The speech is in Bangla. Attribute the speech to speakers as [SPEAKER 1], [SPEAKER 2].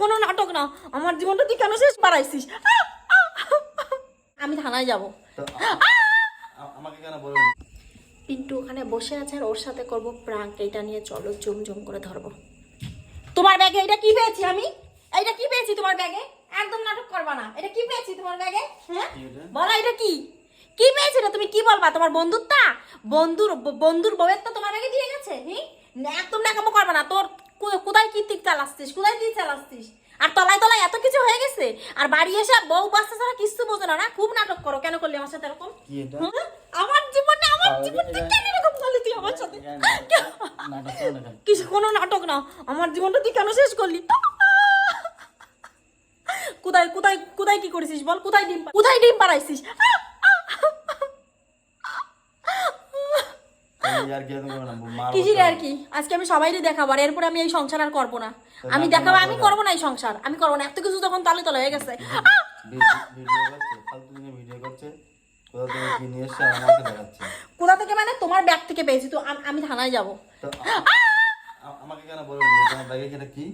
[SPEAKER 1] কোনো নাটক না আমার জীবনটা তুই কেন শেষ বাড়াইছিস! আমি থানায় যাব।
[SPEAKER 2] আমাকে কেন
[SPEAKER 1] পিন্টু ওখানে বসে আছে আর ওর সাথে করব প্রাঙ্ক এইটা নিয়ে চলো জুম জুম করে ধরবো। তোমার ব্যাগে এটা কি পেয়েছি আমি? এইটা কি পেয়েছি তোমার ব্যাগে? একদম নাটক করবা না। এটা কি পেয়েছি তোমার ব্যাগে? হ্যাঁ?
[SPEAKER 2] এটা?
[SPEAKER 1] বলো এটা কি? কি পেয়েছি না তুমি কি বলবা? তোমার বন্ধুরটা? বন্ধুর বন্ধুর বউয়ের তো তোমার ব্যাগে দিয়ে গেছে হি? না, একদম নাকামো করবা না। তোর চালাচ্ছিস? কোথায় চালাচ্ছিস? আর তলায় তলায় এত কিছু হয়ে গেছে? আর বাড়ি এসে বউ বাচ্চা ছাড়া কিছু বোঝো না খুব নাটক করো। কেন করলি আমার সাথে এরকম? হ্যাঁ? আমার জীবনে আমার জীবনটা কেন এরকম করলি তুই আমার সাথে? কিছু কোনো নাটক না। আমার জীবনটা তুই কেন শেষ করলি? কোথায় কোথায় কোথায় কি করেছিস বল? কোথায় ডিম কোথায় ডিম পাড়াইছিস
[SPEAKER 2] এই আর কি এরকম করো না, মারবো
[SPEAKER 1] কিসির আর কি আজকে আমি সবাইকে দেখাবো আর এরপরে আমি এই সংসার আর করব না। আমি দেখাবো আমি করব না এই সংসার। আমি করব না। এত কিছু তখন তালে তলে হয়ে গেছে।
[SPEAKER 2] কোথা থেকে
[SPEAKER 1] মানে? তোমার ব্যাগ থেকে পেয়েছি তো আমি থানায় যাব।
[SPEAKER 2] আমাকে কেন তোমার ব্যাগে সেটা কি?